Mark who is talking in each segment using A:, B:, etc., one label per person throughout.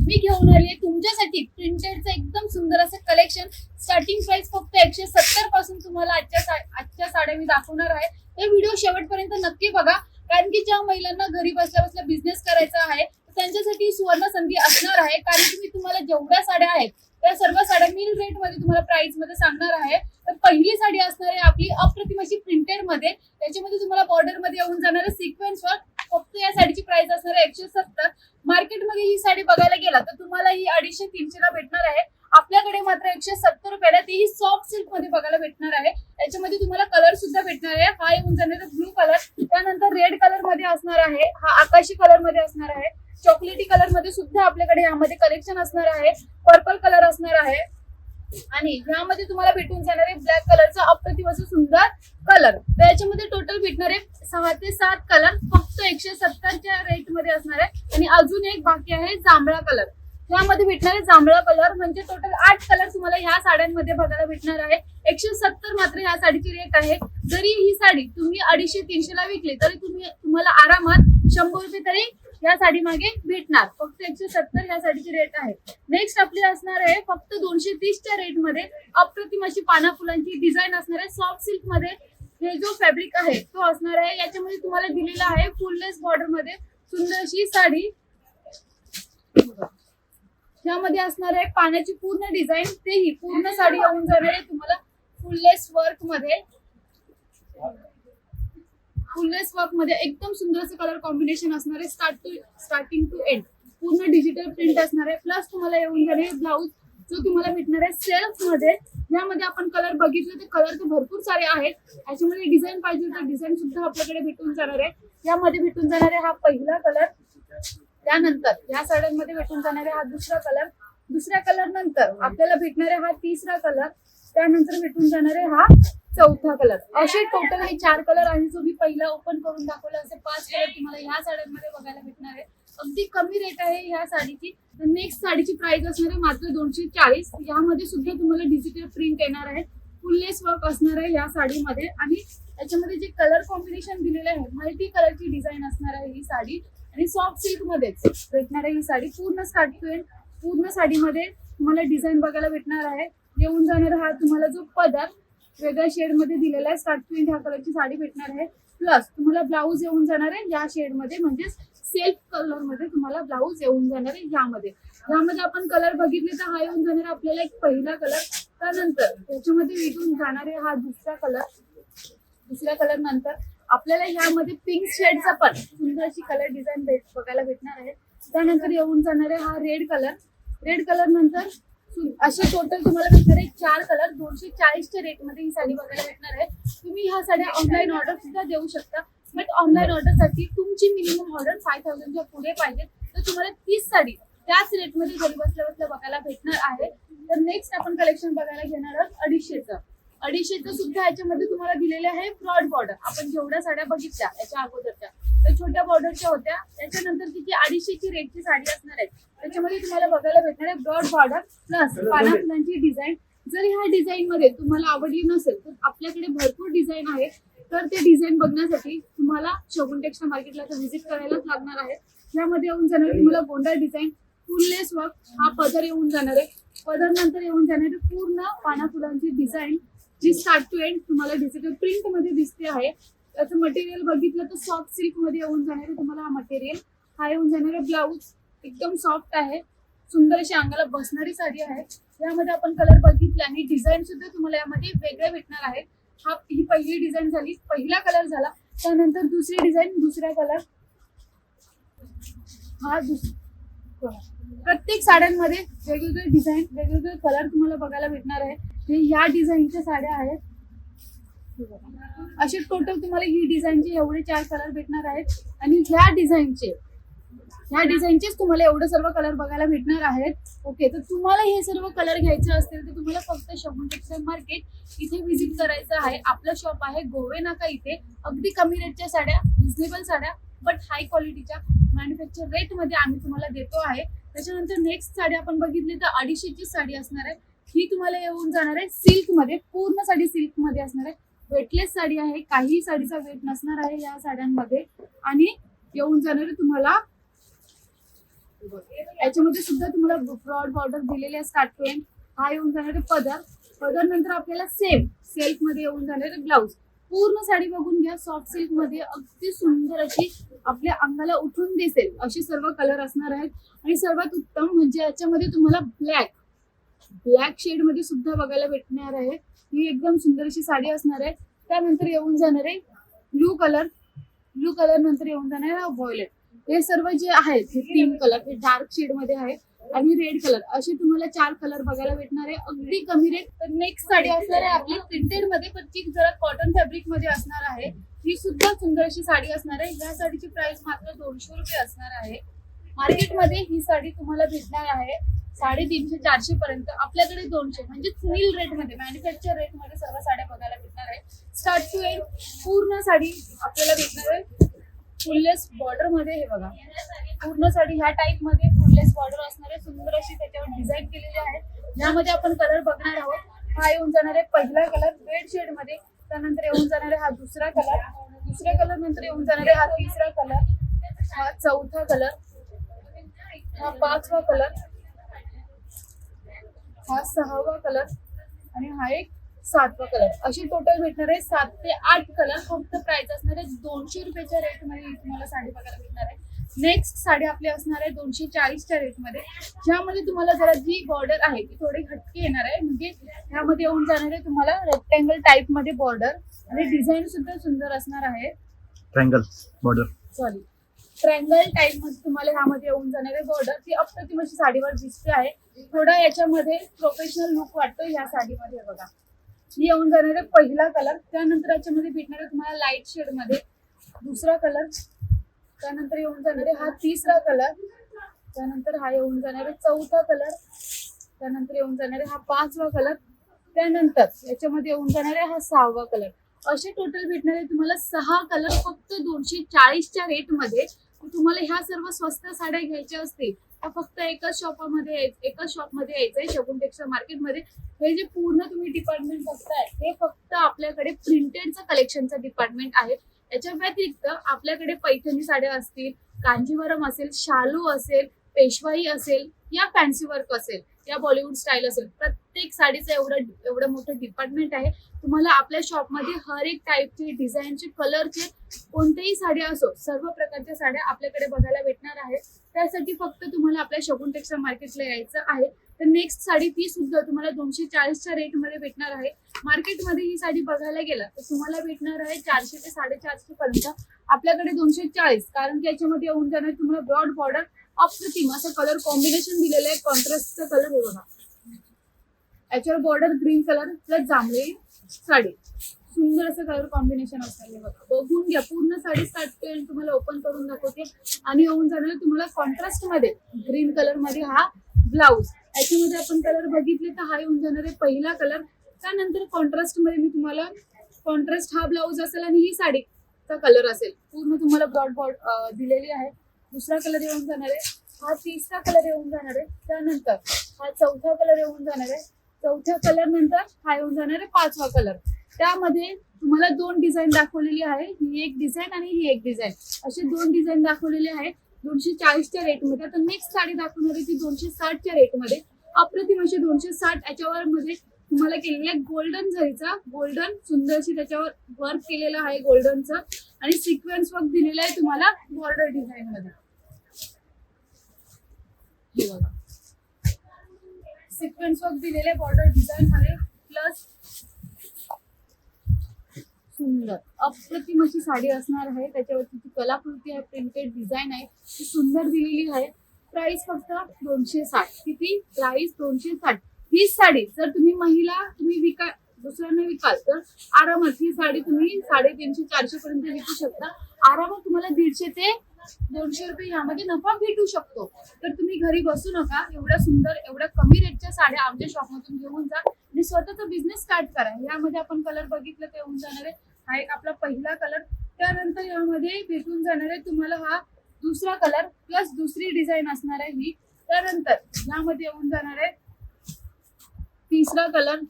A: मी घेऊन आली तुमच्यासाठी प्रिंटेडचं एकदम सुंदर असं कलेक्शन स्टार्टिंग प्राइस फक्त एकशे सत्तरपासून तुम्हाला आजच्या आजच्या साड्या मी दाखवणार आहे. हे व्हिडिओ शेवटपर्यंत नक्की बघा. कारण की ज्या महिलांना घरी बसल्या बसल्या बिझनेस करायचा आहे त्यांच्यासाठी सुवर्ण संधी असणार आहे. कारण की मी तुम्हाला जेवढ्या साड्या आहेत त्या सर्व साड्या मी रेटमध्ये तुम्हाला प्राइसमध्ये सांगणार आहे. तर पहिली साडी असणार आहे आपली अप्रतिम अशी प्रिंटेडमध्ये. त्याच्यामध्ये तुम्हाला बॉर्डरमध्ये येऊन जाणार सिक्वेन्स वर्क फक्त या साडीची प्राइस असणार आहे एकशे सत्तर. मार्केटमध्ये ही साडी बघायला गेला तर तुम्हाला ही अडीचशे तीनशे ला भेटणार आहे. आपल्याकडे मात्र एकशे सत्तर रुपयाला तीही सॉफ्ट सिल्कमध्ये बघायला भेटणार आहे. याच्यामध्ये तुम्हाला कलर सुद्धा भेटणार आहे. हा येऊन जाणार ब्लू कलर त्यानंतर रेड कलरमध्ये असणार आहे. हा आकाशी कलरमध्ये असणार आहे. चॉकलेटी कलरमध्ये सुद्धा आपल्याकडे यामध्ये कलेक्शन असणार आहे. पर्पल कलर असणार आहे. आणि ह्यामध्ये तुम्हाला भेटून जाणार आहे ब्लॅक कलरचा अप्रतिम असं सुंदर कलर तर याच्यामध्ये टोटल भेटणार आहे सहा ते सात कलर फक्त एकशे सत्तरच्या रेटमध्ये असणार आहे. आणि अजून एक बाकी आहे जांभळा कलर ह्यामध्ये भेटणार आहे जांभळा कलर म्हणजे टोटल आठ कलर तुम्हाला ह्या साड्यांमध्ये बघायला भेटणार आहे. एकशे सत्तर मात्र ह्या साडीची रेट आहे. जरी ही साडी तुम्ही अडीचशे तीनशे ला विकली तरी तुम्ही तुम्हाला आरामात शंभर रुपये तरी या साडी मागे भेटणार. फक्त एकशे सत्तर या साडीची रेट आहे नेक्स्ट आपली असणार आहे फक्त दोनशे तीसच्या रेटमध्ये अप्रतिम अशी पाना फुलांची डिझाईन असणार आहे सॉफ्ट सिल्कमध्ये. हे जो फॅब्रिक आहे तो असणार आहे. याच्यामध्ये तुम्हाला दिलेला आहे फुललेस बॉर्डरमध्ये सुंदर अशी साडी. ह्यामध्ये असणार आहे पाण्याची पूर्ण डिझाईन तेही पूर्ण साडी येऊन जाणार आहे तुम्हाला फुललेस वर्कमध्ये. फुलनेस वर्कमध्ये एकदम सुंदर असं कलर कॉम्बिनेशन असणार आहे start to starting to end पूर्ण डिजिटल प्रिंट असणार. आहे प्लस तुम्हाला येऊन जाणार ब्लाऊज जो तुम्हाला भेटणार आहे सेल्फमध्ये. यामध्ये आपण कलर बघितले तर कलर तर भरपूर सारे आहेत. याच्यामध्ये डिझाईन पाहिजे तर डिझाईन सुद्धा आपल्याकडे भेटून जाणार आहे. यामध्ये भेटून जाणार आहे हा पहिला कलर त्यानंतर या साड्यांमध्ये भेटून जाणार आहे हा दुसरा कलर दुसऱ्या कलर नंतर आपल्याला भेटणार आहे हा तिसरा कलर त्यानंतर भेटून जाणार आहे हा चौथा कलर असे टोटल हे चार कलर आहे जो मी पहिला ओपन करून दाखवला असे पाच कलर तुम्हाला ह्या साड्यांमध्ये बघायला भेटणार आहे. अगदी कमी रेट आहे ह्या साडीची. तर नेक्स्ट साडीची प्राइस असणार आहे मात्र दोनशे चाळीस. यामध्ये सुद्धा तुम्हाला डिजिटल प्रिंट येणार आहे. फुललेस वर्क असणार आहे या साडीमध्ये. आणि त्याच्यामध्ये जे कलर कॉम्बिनेशन दिलेले आहे मल्टी कलरची डिझाईन असणार आहे ही साडी. आणि सॉफ्ट सिल्क मध्येच भेटणार आहे ही साडी. पूर्ण स्टार्ट टू एंड पूर्ण साडीमध्ये तुम्हाला डिझाईन बघायला भेटणार आहे. येऊन जाणार हा तुम्हाला जो पदार्थ वेगळ्या शेडमध्ये दिलेला आहे. स्कार्ट प्रिंट ह्या कलरची साडी भेटणार आहे. प्लस तुम्हाला ब्लाऊज येऊन जाणार आहे या शेडमध्ये. म्हणजेच सेल्फ कलरमध्ये तुम्हाला ब्लाऊज येऊन जाणार आहे यामध्ये. यामध्ये आपण कलर बघितले तर हा येऊन जाणार आहे आपल्याला एक पहिला कलर त्यानंतर. त्याच्यामध्ये विकून जाणार आहे हा दुसरा कलर दुसऱ्या कलर नंतर. आपल्याला ह्यामध्ये पिंक शेडचा पण सुंदर अशी कलर डिझाईन भेट बघायला भेटणार आहे. त्यानंतर येऊन जाणार आहे हा रेड कलर रेड कलर नंतर असे टोटल तुम्हाला भेटणार आहे चार कलर दोनशे चाळीसच्या रेटमध्ये ही साडी बघायला भेटणार आहे. तुम्ही ह्या साड्या ऑनलाईन ऑर्डर सुद्धा देऊ शकता. बट ऑनलाईन ऑर्डरसाठी तुमची मिनिमम ऑर्डर फाय थाउजंडच्या पुढे पाहिजे. तर तुम्हाला तीस साडी त्याच रेटमध्ये घरी बसल्या बसल्या बघायला भेटणार आहे. तर नेक्स्ट आपण कलेक्शन बघायला घेणार आहोत अडीचशेचं. अडीचशेचं सुद्धा याच्यामध्ये तुम्हाला दिलेले आहे ब्रॉड बॉर्डर. आपण जेवढ्या साड्या बघितल्या याच्या अगोदरच्या त्या छोट्या बॉर्डरच्या होत्या. त्याच्यानंतर तिची अडीचशेची रेटची साडी असणार आहे त्याच्यामध्ये तुम्हाला बघायला भेटणार आहे ब्रॉड बॉर्डर प्लस पाना फुलांची डिझाईन. जर ह्या डिझाईन मध्ये तुम्हाला आवडली नसेल तर आपल्याकडे भरपूर डिझाईन आहे तर ते डिझाईन बघण्यासाठी तुम्हाला शोभून टेक्स्टाईल मार्केटला तर व्हिजिट करायलाच लागणार आहे. यामध्ये येऊन जाणार तुम्हाला गोंडा डिझाईन फुललेस वर्क हा पदर येऊन जाणार आहे. पदर नंतर येऊन जाणार पूर्ण पाना फुलांची डिझाईन जी स्टार्ट टू एंड तुम्हाला डिजिटल प्रिंटमध्ये दिसते आहे. त्याचं मटेरियल बघितलं तर सॉफ्ट सिल्कमध्ये येऊन जाणार आहे तुम्हाला हा मटेरियल हा येऊन जाणार आहे ब्लाऊज एकदम सॉफ्ट आहे. सुंदर अशी अंगाला बसणारी साडी आहे. यामध्ये आपण कलर बघितला आणि डिझाईन सुद्धा तुम्हाला यामध्ये वेगळे भेटणार आहे. हा ही पहिली डिझाईन झाली पहिला कलर झाला. त्यानंतर दुसरी डिझाईन दुसरा कलर हा दुस प्रत्येक साड्यांमध्ये वेगवेगळे डिझाईन वेगवेगळे कलर तुम्हाला बघायला भेटणार आहे. हे ह्या डिझाईनच्या साड्या आहेत. असे टोटल तुम्हाला ही डिझाईनचे एवढे चार कलर भेटणार आहेत. आणि ह्या डिझाईनचे ह्या डिझाईनचेच तुम्हाला एवढे सर्व कलर बघायला भेटणार आहेत. ओके तर तुम्हाला हे सर्व कलर घ्यायचे असतील तर तुम्हाला फक्त शंभर टेक्सटाईल मार्केट इथे व्हिजिट करायचं आहे. आपलं शॉप आहे गोवे नाका इथे. अगदी कमी रेटच्या साड्या रिझनेबल साड्या बट हाय क्वालिटीच्या मॅन्युफॅक्चर रेटमध्ये आम्ही तुम्हाला देतो आहे. त्याच्यानंतर नेक्स्ट साडी आपण बघितली तर अडीचशेची साडी असणार आहे. ही तुम्हाला येऊन जाणार आहे. सिल्कमध्ये पूर्ण साडी सिल्कमध्ये असणार आहे. वेटलेस साडी आहे. काही साडीचा वेट नसणार आहे या साड्यांमध्ये. आणि येऊन जाणार आहे तुम्हाला. याच्यामध्ये सुद्धा तुम्हाला फ्रॉड बॉर्डर दिलेले आहे स्टार्ट टू हा येऊन जाणार आहे पदर. पदर नंतर आपल्याला सेम सिल्कमध्ये येऊन जाणारे ब्लाऊज पूर्ण साडी बघून घ्या. सॉफ्ट सिल्कमध्ये अगदी सुंदर अशी आपल्या अंगाला उठून दिसेल. असे सर्व कलर असणार आहेत. आणि सर्वात उत्तम म्हणजे याच्यामध्ये तुम्हाला ब्लॅक ब्लॅक शेडमध्ये सुद्धा बघायला भेटणार आहे. ही एकदम सुंदर अशी साडी असणार आहे. त्यानंतर येऊन जाणार आहे ब्लू कलर. ब्लू कलर नंतर येऊन जाणार आहे व्हॉयलेट. हे सर्व जे आहेत हे पिंक कलर हे डार्क शेडमध्ये आहे आणि रेड कलर असे तुम्हाला चार कलर बघायला भेटणार आहे. अगदी कमी रेट तर नेक्स्ट साडी असणार आहे आपली प्रिंटेडमध्ये पण ती जरा कॉटन फॅब्रिकमध्ये असणार आहे. ही सुद्धा सुंदर अशी साडी असणार आहे. या साडीची प्राइस मात्र दोनशे रुपये असणार आहे. मार्केटमध्ये ही साडी तुम्हाला भेटणार आहे. साडेतीनशे चारशे पर्यंत आपल्याकडे दोनशे. म्हणजे फुल रेटमध्ये मॅन्युफॅक्चर रेटमध्ये सर्व साड्या बघायला भेटणार आहे स्टार्ट टू एंड पूर्ण साडी आपल्याला भेटणार आहे. फुललेस बॉर्डरमध्ये हे बघा. पूर्ण साडी ह्या टाईपमध्ये फुललेस बॉर्डर असणार आहे. सुंदर अशी त्याच्यावर डिझाईन केलेली आहे. ज्यामध्ये आपण कलर बघणार आहोत. हा येऊन जाणार आहे पहिला कलर रेड शेडमध्ये. त्यानंतर येऊन जाणार आहे हा दुसरा कलर दुसऱ्या कलर नंतर येऊन जाणार आहे हा तिसरा कलर हा चौथा कलर हा पाचवा कलर हा सहावा कलर आणि हा एक सातवा कलर अशी टोटल भेटणार आहे सात ते आठ कलर फक्त प्राइस असणार आहे दोनशे रुपयाच्या रेटमध्ये तुम्हाला साडी बघायला भेटणार आहे. नेक्स्ट साडी आपली असणार आहे दोनशे चाळीसच्या रेटमध्ये. ज्यामध्ये तुम्हाला जरा जी बॉर्डर आहे ती थोडी हटके येणार आहे. म्हणजे ह्यामध्ये येऊन जाणार आहे तुम्हाला रेक्टँगल टाईपमध्ये बॉर्डर आणि डिझाईन सुद्धा सुंदर असणार आहे.
B: ट्रँगल बॉर्डर
A: सॉरी ट्रँगल टाईपमध्ये तुम्हाला ह्यामध्ये येऊन जाणार आहे. बॉर्डर ती अप्रतिम अशी साडीवर दिसते आहे. थोडा याच्यामध्ये प्रोफेशनल लुक वाटतो ह्या साडीमध्ये बघा. ही येऊन जाणार आहे पहिला कलर त्यानंतर याच्यामध्ये भेटणार आहे तुम्हाला लाइट शेडमध्ये. दुसरा कलर त्यानंतर येऊन जाणार आहे हा तिसरा कलर त्यानंतर हा येऊन जाणार आहे चौथा कलर त्यानंतर येऊन जाणार आहे हा पाचवा कलर त्यानंतर याच्यामध्ये येऊन जाणार आहे हा सहावा कलर असे टोटल भेटणार आहे तुम्हाला सहा कलर फक्त दोनशे चाळीसच्या रेटमध्ये तुम्हाला ह्या सर्व स्वस्त साड्या घ्यायच्या असतील तर फक्त एकाच शॉपामध्ये यायचं एकाच शॉपमध्ये यायचंय शगुन टेक्सटाईल मार्केटमध्ये. हे जे पूर्ण तुम्ही डिपार्टमेंट बघताय हे फक्त आपल्याकडे प्रिंटेडचं कलेक्शनचं डिपार्टमेंट आहे. याच्या व्यतिरिक्त आपल्याकडे पैठणी साड्या असतील कांजीवरम असेल शालू असेल पेशवाई असेल या फॅन्सी वर्क असेल या बॉलिवूड स्टाईल असेल प्रत्येक साडीचं एवढं एवढं मोठं डिपार्टमेंट आहे. तुम्हाला आपल्या शॉपमध्ये हर एक टाईपचे डिझाईनचे कलरचे कोणतेही साड्या असो सर्व प्रकारच्या साड्या आपल्याकडे बघायला भेटणार आहेत. त्यासाठी फक्त तुम्हाला आपल्या शगुन टेक्सटाईल मार्केटला यायचं आहे. तर नेक्स्ट साडी ती सुद्धा तुम्हाला दोनशे चाळीसच्या रेटमध्ये भेटणार आहे. मार्केटमध्ये ही साडी बघायला गेला तर तुम्हाला भेटणार आहे चारशे ते साडेचारशे पर्यंत. आपल्याकडे दोनशे चाळीस कारण की याच्यामध्ये येऊन जाणार तुम्हाला ब्रॉड बॉर्डर अप्रतिम असं कलर कॉम्बिनेशन दिलेलं आहे कॉन्ट्रास्टचा कलर हे बघा. याच्यावर बॉर्डर ग्रीन कलर प्लस जांभळी साडी. सुंदर असं कलर कॉम्बिनेशन असणार आहे बघा. बघून घ्या. पूर्ण साडी स्टार्ट पेन तुम्हाला ओपन करून दाखवते. आणि येऊन जाणार तुम्हाला कॉन्ट्रास्टमध्ये. ग्रीन कलरमध्ये हा ब्लाऊज याच्यामध्ये आपण कलर बघितले तर हा येऊन जाणार आहे पहिला कलर त्यानंतर कॉन्ट्रास्टमध्ये मी तुम्हाला कॉन्ट्रास्ट हा ब्लाऊज असेल आणि ही साडीचा कलर असेल. पूर्ण तुम्हाला ब्रॉड बॉर्ड दिलेली आहे. दुसरा कलर येऊन जाणार आहे. हा तिसरा कलर येऊन जाणार आहे. त्यानंतर हा चौथा कलर येऊन जाणार आहे. चौथ्या कलर नंतर हा येऊन जाणार आहे पाचवा कलर त्यामध्ये तुम्हाला दोन डिझाईन दाखवलेली आहे. ही एक डिझाईन आणि ही एक डिझाईन असे दोन डिझाईन दाखवलेले आहेत. दोनशे चाळीसच्या रेटमध्ये आता नेक्स्ट साडी दाखवणार आहे ती दोनशे साठच्या रेटमध्ये अप्रतिम असे दोनशे साठ याच्यावर मध्ये तुम्हाला केलेला आहे गोल्डन झरीचा गोल्डन सुंदर अशी त्याच्यावर वर्क केलेलं आहे गोल्डनचं आणि सिक्वेन्स वर्क दिलेलं आहे तुम्हाला बॉर्डर डिझाईन मध्ये. हे बघा. सिक्वेन्स वर्क दिलेले बॉर्डर डिझाईन मध्ये. प्लस सुंदर. अप्रतिम अशी साडी असणार आहे. त्याच्यावरती जी कलाकृती आहे प्रिंटेड डिझाईन आहे ती सुंदर दिलेली आहे. प्राइस फक्त दोनशे साठ. किती? प्राइस दोनशे साठ. ही साडी जर तुम्ही महिला तुम्ही विका दुसऱ्यांना विकाल तर आरामात ही साडी तुम्ही साडेतीनशे चारशे पर्यंत विकू शकता. आरामात तुम्हाला दीडशे ते दोनशे रुपये यामध्ये नफा भेटू शकतो. घरी बसू नका. एवढ्या सुंदर एवढ्या कमी रेटच्या साड्या आमच्या शॉपमधून घेऊन जा. आणि स्वतःचा बिझनेस स्टार्ट करा. यामध्ये आपण कलर बघितलं ते येऊन जाणार आहे. हा एक आपला पहिला कलर त्यानंतर यामध्ये भेटून जाणार आहे तुम्हाला हा दुसरा कलर प्लस दुसरी डिझाईन असणार आहे ही. त्यानंतर यामध्ये येऊन जाणार आहे तिसरा कलर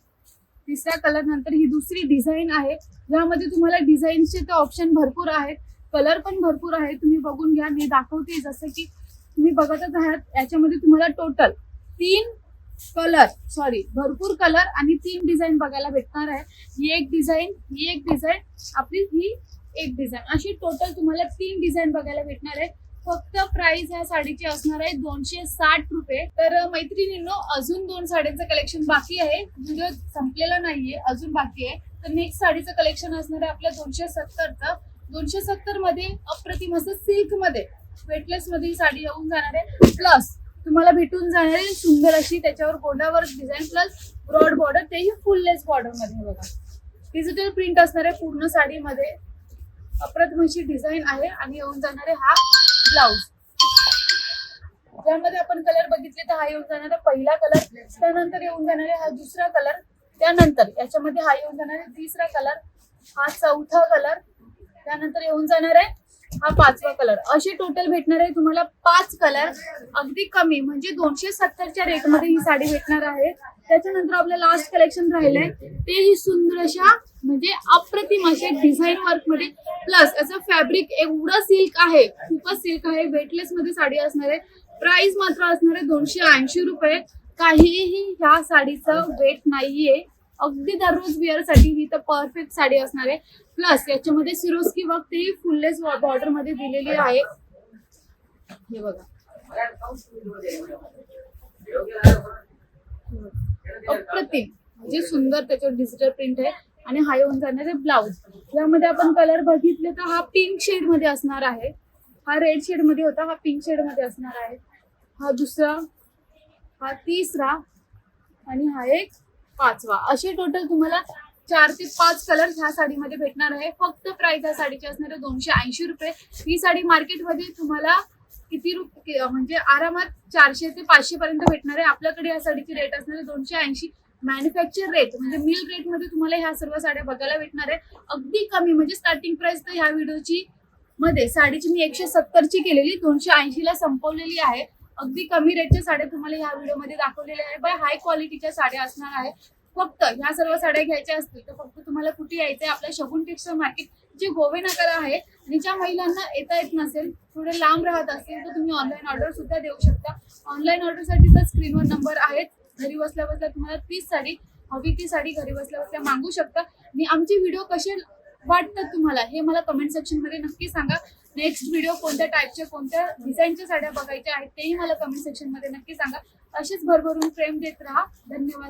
A: तिसऱ्या कलर नंतर ही दुसरी डिझाईन आहे. यामध्ये तुम्हाला डिझाईनचे तर ऑप्शन भरपूर आहेत. कलर पण भरपूर आहे तुम्ही बघून घ्या. मी दाखवते जसं की तुम्ही बघतच आहात याच्यामध्ये तुम्हाला टोटल तीन कलर सॉरी भरपूर कलर आणि तीन डिझाईन बघायला भेटणार आहे. ही एक डिझाईन ही एक डिझाईन आपली ही एक डिझाईन अशी टोटल तुम्हाला तीन डिझाईन बघायला भेटणार आहे. फक्त प्राइस ह्या साडीची असणार आहे दोनशे साठ रुपये. तर मैत्रिणींनो अजून दोन साड्यांचं कलेक्शन बाकी आहे. व्हिडिओ संपलेला नाहीये अजून बाकी आहे. तर नेक्स्ट साडीचं कलेक्शन असणार आहे आपल्या दोनशे सत्तरचं दोनशे सत्तरमध्ये अप्रतिम असं सिल्कमध्ये. वेटलेस मधील साडी येऊन जाणार आहे. प्लस तुम्हाला भेटून जाणार आहे सुंदर अशी त्याच्यावर गोंडावर डिझाईन प्लस ब्रॉड बॉर्डर तेही फुल लेस बॉर्डरमध्ये बघा. डिजिटल प्रिंट असणार आहे पूर्ण साडीमध्ये. अप्रतिम अशी डिझाईन आहे आणि येऊन जाणार आहे हा ब्लाउज ज्यामध्ये आपण कलर बघितले तर हा येऊन जाणार आहे पहिला कलर त्यानंतर येऊन जाणार आहे हा दुसरा कलर त्यानंतर याच्यामध्ये हा येऊन जाणार आहे तिसरा कलर हा चौथा कलर त्यानंतर येऊन जाणार आहे हा पाचवा कलर असे टोटल भेटणार आहे तुम्हाला पाच कलर अगदी कमी म्हणजे दोनशे सत्तरच्या रेटमध्ये ही साडी भेटणार आहे. त्याच्यानंतर आपलं लास्ट कलेक्शन राहिलंय. ते ही सुंदर अशा म्हणजे अप्रतिम असे डिझाईन वर्कमध्ये. प्लस याचं फॅब्रिक एवढं सिल्क आहे खूपच सिल्क आहे वेटलेस मध्ये साडी असणार आहे. प्राइस मात्र असणार आहे दोनशे ऐंशी रुपये. काहीही ह्या साडीचं वेट नाहीये. अगदी दररोज वेअरसाठी ही तर परफेक्ट साडी असणार आहे. प्लस याच्यामध्ये सिरोस्की वर्क तेही फुललेस बॉर्डरमध्ये दिलेली आहे. हे बघा. अप्रतिम. म्हणजे सुंदर त्याच्यावर डिजिटल प्रिंट आहे. आणि हा येऊन जाणार आहे यामध्ये आपण कलर बघितले तर हा पिंक शेडमध्ये असणार आहे. हा रेड शेडमध्ये होता हा पिंक शेडमध्ये असणार आहे. हा दुसरा हा तिसरा आणि हा एक पाचवा. असे टोटल तुम्हाला चार ते पाच कलर ह्या साडीमध्ये भेटणार आहे. फक्त प्राइस या साडीची असणार आहे दोनशे ऐंशी रुपये. ही साडी मार्केटमध्ये तुम्हाला किती रुपये म्हणजे आरामात चारशे ते पाचशे पर्यंत भेटणार आहे. आपल्याकडे या साडीची रेट असणार आहे दोनशे ऐंशी. मॅन्युफॅक्चर रेट म्हणजे मिल रेटमध्ये तुम्हाला ह्या सर्व साड्या बघायला भेटणार आहे. अगदी कमी म्हणजे स्टार्टिंग प्राइस तर ह्या व्हिडिओची मध्ये साडीची मी एकशे सत्तरची केलेली दोनशे ऐंशीला संपवलेली आहे. अगदी कमी रेटच्या साड्या तुम्हाला ह्या व्हिडिओमध्ये दाखवलेल्या आहे बाय हाय क्वालिटीच्या साड्या असणार आहे फक्त ह्या सर्व साड्या घ्यायच्या असतील तर फक्त तुम्हाला कुठे यायचंय आपल्या शगुन टेक्सटाईल मार्केट जे गोवेनगर आहे आणि ज्या महिलांना येता येत नसेल थोडे लांब राहत असेल तर तुम्ही ऑनलाईन ऑर्डर सुद्धा देऊ शकता. ऑनलाईन ऑर्डरसाठी तर स्क्रीनवर नंबर आहेत. घरी बसल्या बसल्या तुम्हाला तीच साडी हवी ती साडी घरी बसल्या बसल्या मागू शकता. आणि आमचे व्हिडिओ कसे वाटतात तुम्हाला हे मला कमेंट सेक्शनमध्ये नक्की सांगा. नेक्स्ट व्हिडिओ कोणत्या टाईपच्या कोणत्या डिझाईनच्या साड्या बघायच्या आहेत तेही मला कमेंट सेक्शनमध्ये नक्की सांगा. असेच भरभरून प्रेम देत राहा. धन्यवाद.